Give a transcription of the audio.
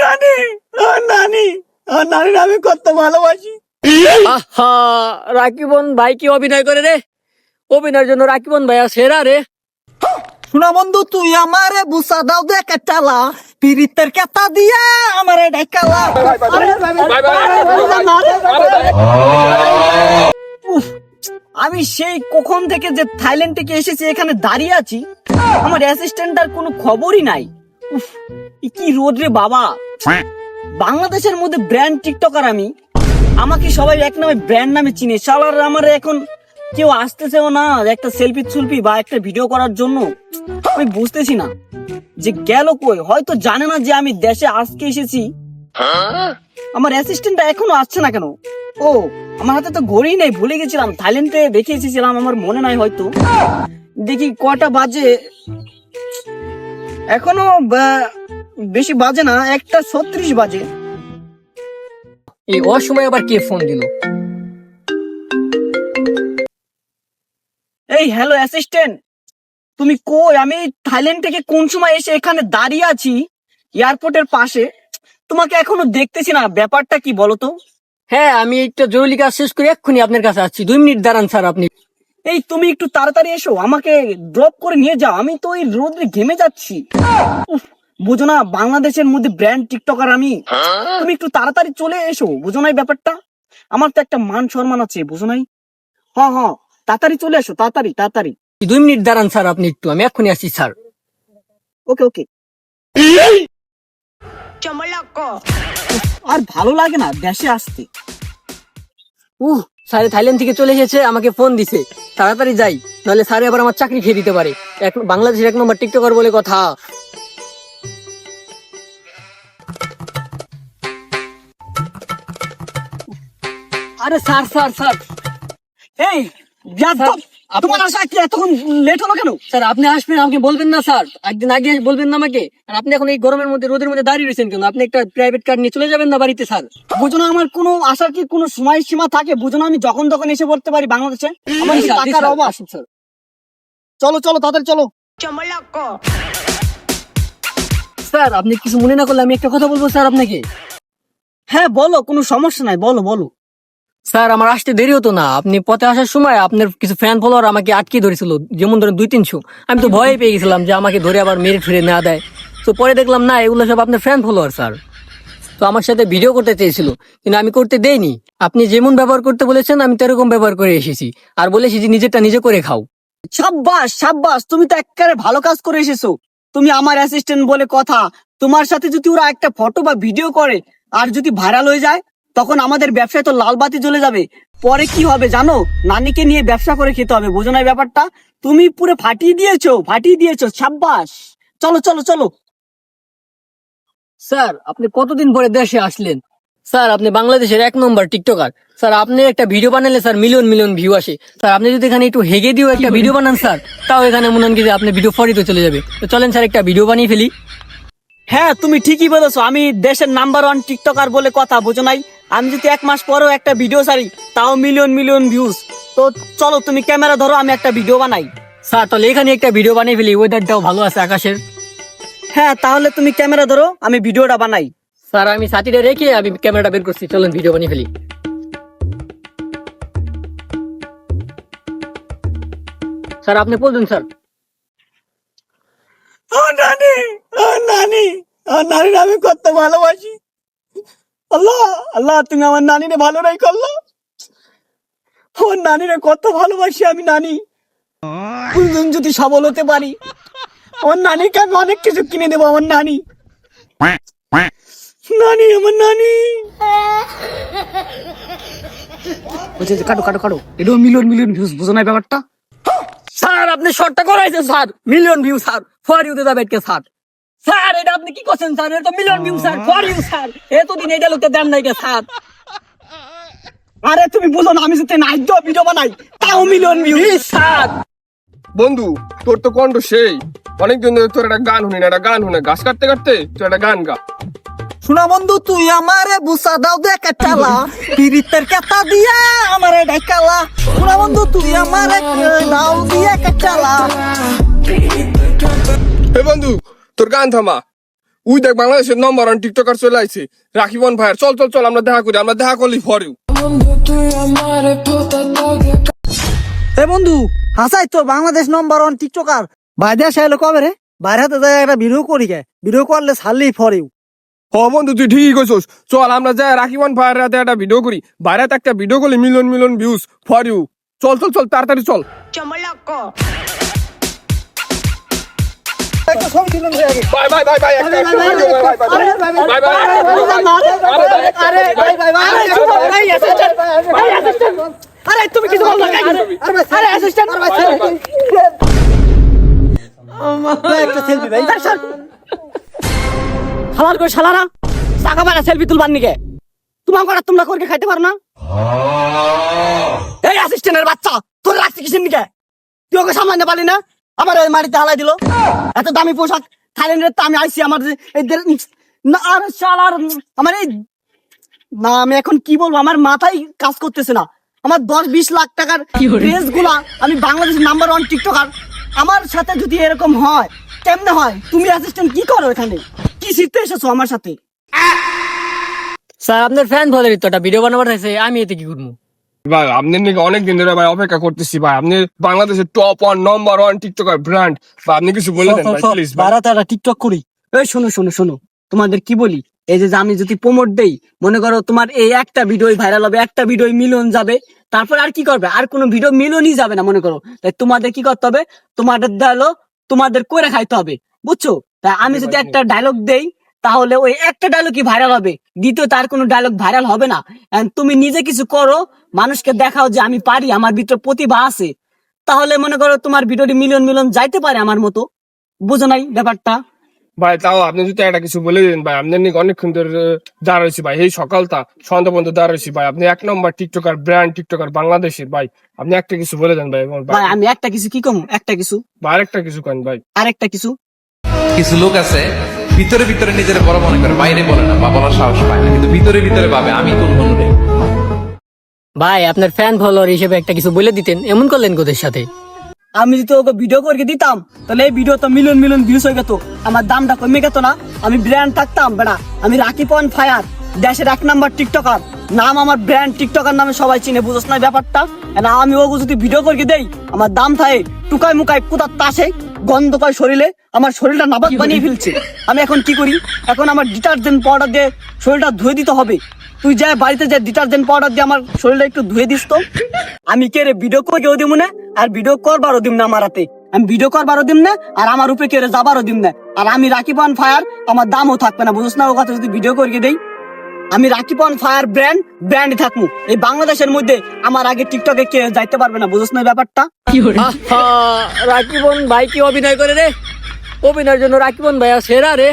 নানি ও নানি ও নানি আমি কত ভালোবাসি। আহা রাকিবন ভাই কি অভিনয় করে রে? অভিনয়ের জন্য রাকিবন ভাই সেরা রে। শোনা বন্ধু তুই আমারে বুসা দাও দেখে চালা পিরিতের কেতা দিয়া আমারে উফ, আমি সেই কখন থেকে যে থাইল্যান্ড থেকে এসেছি এখানে দাঁড়িয়ে আছি আমার অ্যাসিস্ট্যান্টটার কোনো খবরই নাই। কি রোদ রে বাবা? বাংলাদেশের মধ্যে ব্র্যান্ড টিকটকার আমি। আমাকে সবাই এক নামে ব্র্যান্ড নামে চিনে। সালার আমার এখন কেউ আসতেছেও না একটা সেলফি সুলফি বা একটা ভিডিও করার জন্য। আমি বুঝতেছি না যে গেল কই। হয়তো জানে না যে আমি দেশে আজকে এসেছি। আমার অ্যাসিস্ট্যান্টটা এখনও আসছে না কেন? ও, আমার হাতে তো ঘড়ি নেই, ভুলে গেছিলাম। থাইল্যান্ডে দেখে এসেছিলাম, আমার মনে নাই হয়তো। দেখি কটা বাজে। এখনও বেশি বাজে না একটা ছত্রিশ বাজে। এই অসময় আবার কে ফোন দিল? এই হ্যালো অ্যাসিস্ট্যান্ট তুমি কই? আমি থাইল্যান্ড থেকে কোন সময় এসে এখানে দাঁড়িয়ে আছি? এয়ারপোর্টের পাশে। তোমাকে এখনও দেখতেছি না ব্যাপারটা কি বলো তো হ্যাঁ আমি একটা জরুরি কাজ শেষ করে এক্ষুনি আপনার কাছে আসছি। দুই মিনিট দাঁড়ান স্যার আপনি। এই তুমি একটু তাড়াতাড়ি এসো আমাকে ড্রপ করে নিয়ে যাও। আমি তো এই রোদে ঘেমে যাচ্ছি। বুঝো না বাংলাদেশের মধ্যে ব্র্যান্ড টিকটকার আমি। তুমি একটু তাড়াতাড়ি চলে এসো বুঝো না ব্যাপারটা? আমার তো একটা মান সম্মান আছে বুঝো নাই? হ্যাঁ হ্যাঁ তাড়াতাড়ি চলে এসো তাড়াতাড়ি তাড়াতাড়ি। দুই মিনিট দাঁড়ান স্যার আপনি একটু আমি এক্ষুনি আসছি স্যার। ওকে ওকে। আর ভালো লাগে না দেশে আসতে। উহ স্যার থাইল্যান্ড থেকে চলে এসেছে আমাকে ফোন দিছে। তাড়াতাড়ি যাই নাহলে স্যার আবার আমার চাকরি খেয়ে দিতে পারে। এক বাংলাদেশের এক নম্বর টিকটকার বলে কথা। আরে স্যার স্যার স্যার। এই তোমার আসা কি এতক্ষণ লেট হলো কেন? স্যার আপনি আসবেন আমাকে বলবেন না স্যার। একদিন আগে বলবেন না আমাকে। আর আপনি এখন এই গরমের মধ্যে রোদের মধ্যে দাঁড়িয়ে রয়েছেন কেন? আপনি একটা প্রাইভেট কার নিয়ে চলে যাবেন না বাড়িতে স্যার? বুঝো না আমার কোনো আসার কি কোনো সময় সীমা থাকে? বুঝো না আমি যখন তখন এসে পড়তে পারি বাংলাদেশে। আমার স্যার, টাকার অভাব? আসুন, স্যার চলো চলো তাদের চলো। স্যার আপনি কিছু মনে না করলে আমি একটা কথা বলব স্যার আপনাকে? হ্যাঁ বলো কোনো সমস্যা নাই বলো বলো। স্যার, আমার আসতে দেরি হতো না। আপনি পথে আসার সময় আপনার কিছু ফ্যান ফলোয়ার আমাকে আটকে ধরেছিল, যেমন ধরেন দুই তিনশো আমি তো ভয়ে পেয়ে গেছিলাম যে আমাকে ধরে আবার মেরে ফিরে না দেয়। তো পরে দেখলাম, না, এগুলো সব আপনার ফ্যান ফলোয়ার স্যার। তো আমার সাথে ভিডিও করতে চেয়েছিল, কিন্তু আমি করতে দেইনি। আপনি যেমন ব্যবহার করতে বলেছেন, আমি তেরকম ব্যবহার করে এসেছি। আর বলেছি যে নিজেরটা নিজে করে খাও। সাব্বাস সাব্বাস, তুমি তো একেবারে ভালো কাজ করে এসেছ। তুমি আমার অ্যাসিস্ট্যান্ট বলে কথা। তোমার সাথে যদি ওরা একটা ফটো বা ভিডিও করে, আর যদি ভাইরাল হয়ে যায় তখন আমাদের ব্যবসায় তো লাল বাতি জ্বলে যাবে। পরে কি হবে জানো? নানিকে নিয়ে ব্যবসা করে খেতে হবে বোঝো না ব্যাপারটা? তুমি পুরো ফাটিয়ে দিয়েছ ফাটিয়ে দিয়েছ সাব্বাস। চলো চলো চলো। স্যার আপনি কতদিন পরে দেশে আসলেন? স্যার আপনি বাংলাদেশের এক নম্বর টিকটকার। স্যার আপনি একটা ভিডিও বানালে স্যার মিলিয়ন মিলিয়ন ভিউ আসে। স্যার আপনি যদি এখানে একটু হেগে দিয়েও একটা ভিডিও বানান স্যার তাও এখানে মনে হন কি যে আপনি ভিডিও ফরিতে চলে যাবে। তো চলেন স্যার একটা ভিডিও বানিয়ে ফেলি। হ্যাঁ তুমি ঠিকই বলেছ। আমি দেশের নাম্বার ওয়ান টিকটকার বলে কথা বুঝো নাই। আমি যদি এক মাস পরেও একটা ভিডিও ছাড়ি তাও মিলিয়ন মিলিয়ন ভিউজ তো চলো তুমি ক্যামেরা ধরো আমি একটা ভিডিও বানাই। স্যার তাহলে এখানে একটা ভিডিও বানিয়ে ফেলি ওয়েদারটাও ভালো আছে আকাশের। হ্যাঁ তাহলে তুমি ক্যামেরা ধরো আমি ভিডিওটা বানাই। স্যার আমি সাথীটা রেখে আমি ক্যামেরাটা বের করছি চলুন ভিডিও বানিয়ে ফেলি। স্যার আপনি বলুন স্যার। ও নানি ও নানি ও নানি আমি কত ভালোবাসি। আল্লাহ আল্লাহ, তুমি আমার নানিরে ভালো রাই করল। ও নানিরে কত ভালোবাসি আমি, নানি। কোনদিন যদি সবল হতে পারি, আমার নানিকে আমি অনেক কিছু কিনে দেবো, আমার নানি। নানি, আমার নানি। বলছে যে, কাটো কাটো কাটো। এটাও মিলিয়ন মিলিয়ন ভিউজ বুঝো না ব্যাপারটা? স্যার, আপনি শর্টটা করাইছেন, sir. Million view sir. For দেবে কে স্যার। স্যার এটা আপনি কি করছেন স্যার? এটা million view sir for you sir. এতদিন এটা লোকটা দেন নাই স্যার? আরে তুমি বুঝো না আমি যদি নাইট ভিডিও বানাই তাও মিলিয়ন ভিউ স্যার! বন্ধু তোর তো কণ্ঠ সেই। অনেকদিন ধরে তোর একটা গান শুনি না একটা গান শুনে ঘাস কাটতে কাটতে তুই একটা গান গা। শোনা বন্ধু তুই আমারে বুসা দাও দেখে চালা। পিরিতের কেতা দিয়া আমারে ডাকালা শোনা বন্ধু তুই আমারে দাও দিয়ে চালা। হে বন্ধু তোর গান থামা। উই দেখ বাংলাদেশের নম্বর ওয়ান টিকটকার চলে আইছে। রাখিবন ভাইয়ের চল চল চল আমরা দেখা করি আমরা দেখা করলি পরেও। এ বন্ধু হাসাই তো বাংলাদেশ নম্বর ওয়ান টিকটকার বাইরে আসা এলো কবে রে? বাইরে হাতে যায় একটা ভিডিও করি গে। ভিডিও করলে ছাড়লেই ফরেও হ বন্ধু তুই ঠিকই কইছস। চল আমরা যাই রাখিবন ভাইয়ের রাতে একটা ভিডিও করি। বাইরে একটা ভিডিও করলে million million views for you চল চল চল তাড়াতাড়ি চল। বাই বাই বাই বাই একটা একটা video বাই বাই বাই আরে তুমি কিছু বলো না আরে অ্যাসিস্ট্যান্ট একটা সেলফি ভাই করে শালারা টাকা পারা সেলফি তুলবার নিকে তোমার করা তোমরা করে খাইতে পারো না এই অ্যাসিস্ট্যান্টের বাচ্চা তোর রাখছি কিসের নিকে তুই ওকে সামলাতে পারলি না এই মাটিতে হালাই দিল। এত দামি পোশাক থাইল্যান্ডের তো আমি আইসি আমার না আর শালার আমার এই না আমি এখন কি বলব? আমার মাথায় কাজ করতেছে না। আমার দশ বিশ লাখ টাকার ড্রেসগুলা আমি বাংলাদেশের নাম্বার ওয়ান টিকটকার আমার সাথে যদি এরকম হয় কেমনে হয়? তুমি অ্যাসিস্ট্যান্ট কি করো এখানে? কি শিখতে এসেছ আমার সাথে? স্যার আপনার ফ্যান ফলোয়ার তো ভিডিও বানাবার আমি এতে কি করব? ভাই নাকি অনেক দিন ধরে ভাই অপেক্ষা করতেছি ভাই। আপনি বাংলাদেশের top one number one tiktoker brand বা আপনি কিছু বলে দেন ভাই প্লিজ একটা টিকটক করি। এই শোনো শোনো শোনো। তোমাদের কি বলি? এই যে আমি যদি প্রমোট দেই মনে করো তোমার এই একটা ভিডিও ভাইরাল হবে একটা ভিডিও মিলিয়ন যাবে তারপর আর কি করবে? আর কোনো ভিডিও মিলনই যাবে না মনে করো। তাই তোমাদের কি করতে হবে? তোমাদের হলো তোমাদের করে খাইতে হবে বুঝছ? তাই আমি যদি একটা ডায়লগ দেই তাহলে ওই একটা ডায়লগই ভাইরাল হবে। দ্বিতীয় তার কোনো ডায়লগ ভাইরাল হবে না। তুমি নিজে কিছু করো মানুষকে দেখাও যে আমি পারি আমার ভিতরে প্রতিভা আছে। তাহলে মনে করো তোমার ভিডিওটি মিলিয়ন মিলিয়ন যাইতে পারে আমার মতো। বুঝো নাই ব্যাপারটা? ভাই তাও আপনি যদি একটা কিছু বলে দিন ভাই আপনার নাকি অনেকক্ষণ ধরে দাঁড়াইছি ভাই। এই সকালটা সন্ধ্যা পর্যন্ত দাঁড়াইছি ভাই। আপনি এক নম্বর টিকটকার ব্র্যান্ড টিকটকার বাংলাদেশের ভাই। আপনি একটা কিছু বলে দেন ভাই ভাই ভাই আমি একটা কিছু কি কম একটা কিছু। বা আরেকটা কিছু কেন ভাই। আরেকটা কিছু। কিছু লোক আছে ভিতরে ভিতরে নিজের বড় মনে করে বাইরে বলে না বা বলার সাহস পায় না কিন্তু ভিতরে ভিতরে ভাবে আমি কোন রে। ভাই আপনার ফ্যান ফলোয়ার হিসেবে একটা কিছু বলে দিতেন এমন করলেন কোদের সাথে? আমি যদি ওকে ভিডিও করে দিতাম তাহলে এই ভিডিও তো মিলিয়ন মিলিয়ন ভিউজ হয়ে যেত আমার দামটা কমে যেত না আমি ব্র্যান্ড থাকতাম বেড়া। আমি রাকি পন ফায়ার দেশের এক নাম্বার টিকটকার নাম আমার ব্র্যান্ড টিকটকার নামে সবাই চিনে বুঝোস না ব্যাপারটা? না আমি ওকে যদি ভিডিও করে দেই আমার দাম থাকে টুকায় মুকায় কোথার তাসে। গন্ধ পায় শরীরে আমার শরীরটা নাবাদ বানিয়ে ফেলছে। আমি এখন কি করি? এখন আমার ডিটারজেন্ট পাউডার দিয়ে শরীরটা ধুয়ে দিতে হবে। তুই যা বাড়িতে যা ডিটারজেন্ট পাউডার দিয়ে আমার শরীরটা একটু ধুয়ে দিস তো। আমি কে রে? ভিডিও করে কেউ দিব না? আর ভিডিও করবারও দিম না আমার হাতে। আমি ভিডিও করবারও দিম না আর আমার উপরে কেউ যাবারও দিম না। আর আমি রাখি পান ফায়ার আমার দামও থাকবে না। বুঝছ না ও কথা যদি ভিডিও করিয়ে দেই। আমি রাখি পান ফায়ার ব্র্যান্ড ব্র্যান্ড থাকব এই বাংলাদেশের মধ্যে আমার আগে টিকটকে কে যাইতে পারবে না বুঝছ না ব্যাপারটা? আহা, রাকিবন ভাই কি অভিনয় করে রে? অভিনয়ের জন্য রাকিবন ভাইয়া সেরা রে।